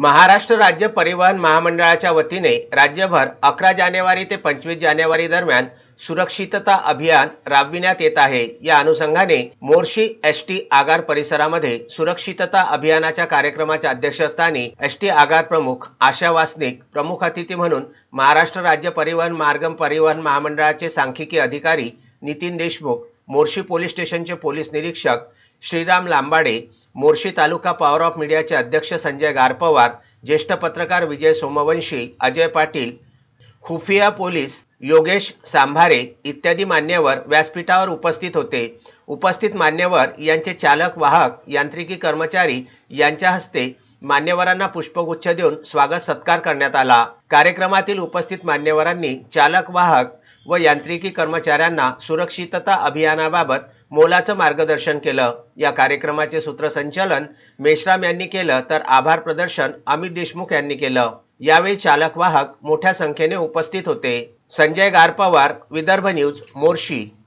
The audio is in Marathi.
महाराष्ट्र राज्य परिवहन महामंडळाच्या वतीने राज्यभर अकरा जानेवारी ते पंचवीस जानेवारी दरम्यान सुरक्षितता अभियान राबविण्यात येत आहे. या अनुषंगाने मोर्शी एस टी आगार परिसरामध्ये सुरक्षितता अभियानाच्या कार्यक्रमाच्या अध्यक्षस्थानी एस टी आगार प्रमुख आशा वासनिक प्रमुख अतिथी म्हणून महाराष्ट्र राज्य परिवहन मार्गम परिवहन महामंडळाचे सांख्यिकी अधिकारी नितीन देशमुख मोर्शी पोलीस स्टेशनचे पोलीस निरीक्षक श्रीराम लांबाडे मोर्शी तालुका पॉवर ऑफ मीडियाचे अध्यक्ष संजय गारपवार ज्येष्ठ पत्रकार विजय सोमवंशी अजय पाटील खुफिया पोलीस योगेश सांभारे इत्यादी मान्यवर व्यासपीठावर उपस्थित होते. उपस्थित मान्यवर यांचे चालक वाहक यांत्रिकी कर्मचारी यांच्या हस्ते मान्यवरांना पुष्पगुच्छ देऊन स्वागत सत्कार करण्यात आला. कार्यक्रमातील उपस्थित मान्यवरांनी चालक वाहक व यांत्रिकी कर्मचाऱ्यांना सुरक्षितता अभियानाबाबत मोलाचं मार्गदर्शन केलं. या कार्यक्रमाचे सूत्रसंचालन मेश्राम यांनी केलं तर आभार प्रदर्शन अमित देशमुख यांनी केलं. यावेळी चालक वाहक मोठ्या संख्येने उपस्थित होते. संजय गारपवार विदर्भ न्यूज मोर्शी.